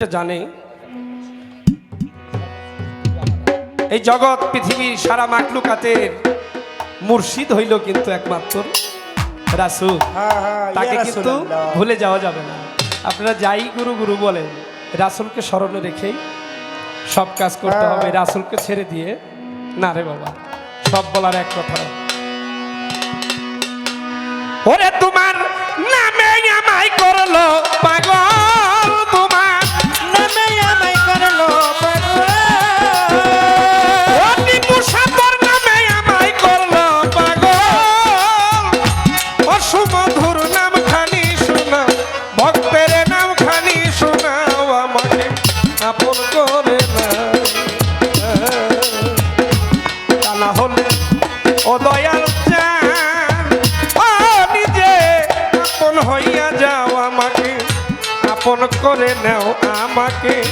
জানে। এই জগৎ পৃথিবীর সারা মাকলুকাতের মুর্শিদ হইল কিন্তু একমাত্র রাসুল। হ্যাঁ, হ্যাঁ, তাকে কিন্তু ভুলে যাওয়া যাবে না। আপনারা যাই গুরু গুরু বলেন রাসুলকে স্মরণে রেখেই সব কাজ করতে হ্যাঁ। হবে রাসুলকে ছেড়ে দিয়ে। না রে বাবা সব বলার এক কথা। ওরে তোমার নামে আমায় করল পাগল ও দয়াল নিজে আপন হইয়া যাও আমাকে। আপন করে নাও আমাকে।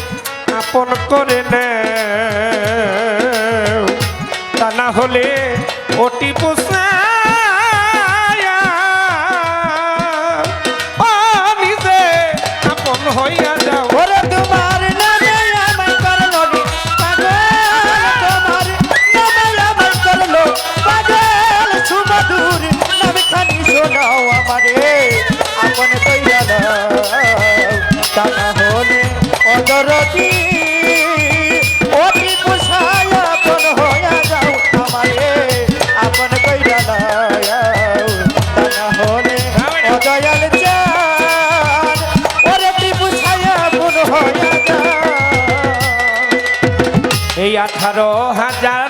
আপন করে নাও। তা না হলে অটি পোষায়া আমারে আপন কইরা। তা না অতি পোষায় আপন হইয়া যাও আমারে আপন কইরা। তা না হলে অদয়াল আপন যাও এই আঠারো হাজার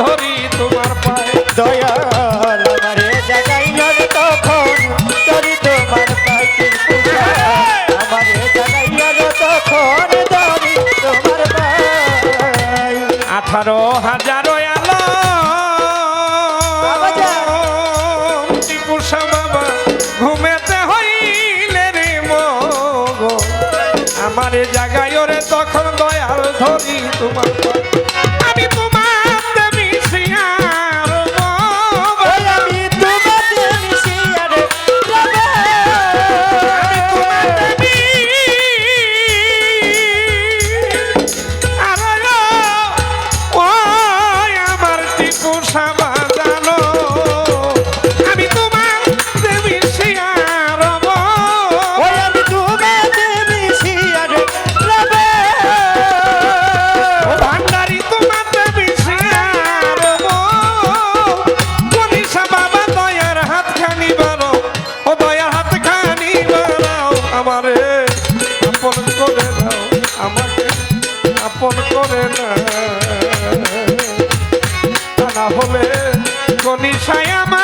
ধরি তোমার পায়ে। দয়াল আমারে জাগাইয়ার তখন তরি তোমার আমারে জাগাইয়ার তখন তোমার পাই আঠারো হাজার আলো। টিপুষা বাবা ঘুমেতে হইলে রে মগ। আমারে জাগাই ওরে তখন দয়াল ধরি তোমার করে দাও আমাকে আপন করে না তা না হলে কনিষায় আমার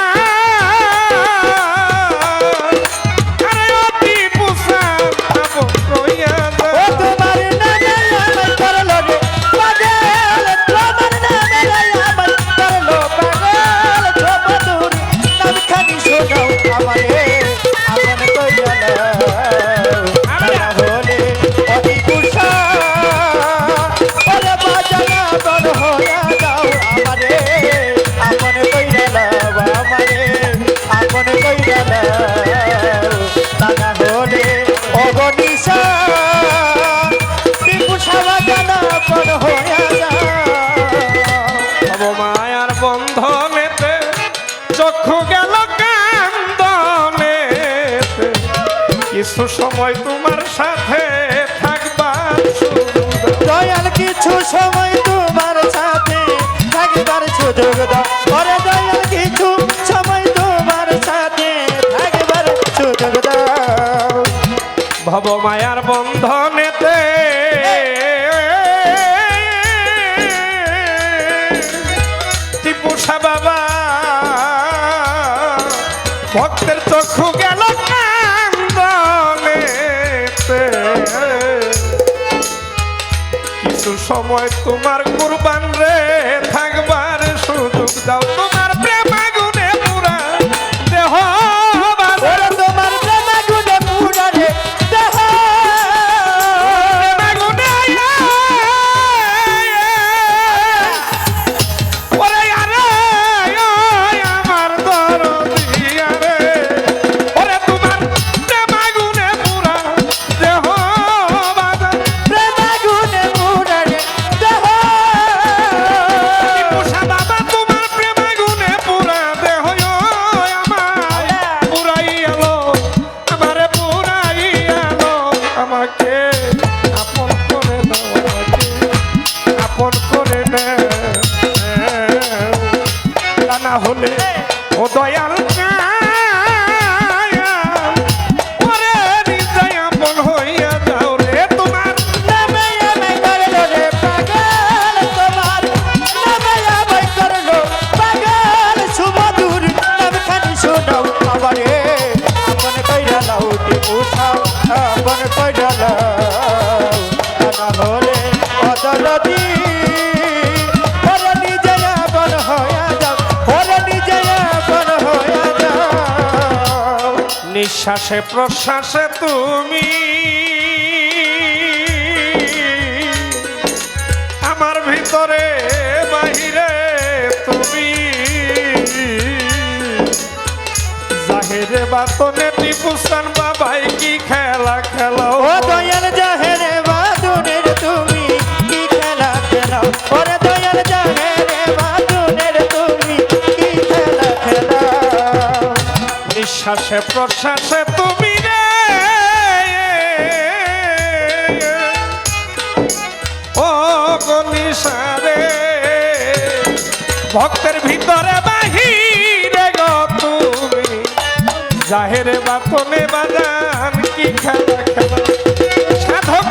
হইয়া যাও আমারে। আপন কইরা নাও আমারে, আপন কইরা নাও দাদা হলে অগনিশা চক্ষু গেল কান্দনেতে। কিছু সময় তোমার সাথে সময় তোমার সাথে ভব মায়ার বন্ধনেতে টিপুষা বাবা, ভক্তের চক্ষু গেল কিছু সময় তোমার কুরবান রে থাকবার নিঃশ্বাসে প্রশ্বাসে তুমি। আমার ভিতরে, বাহিরে তুমি। জাহিরে বাতনে টিপুসান বাবাই কি খেলা খেলা ও দয়া নিঃশ্বাসে প্রশ্বাসে তুমি রে। ভক্তের ভিতরে বাহিরে গো তুমি। বা বাতনে বাজান, কি খেলা খেলা। সাধক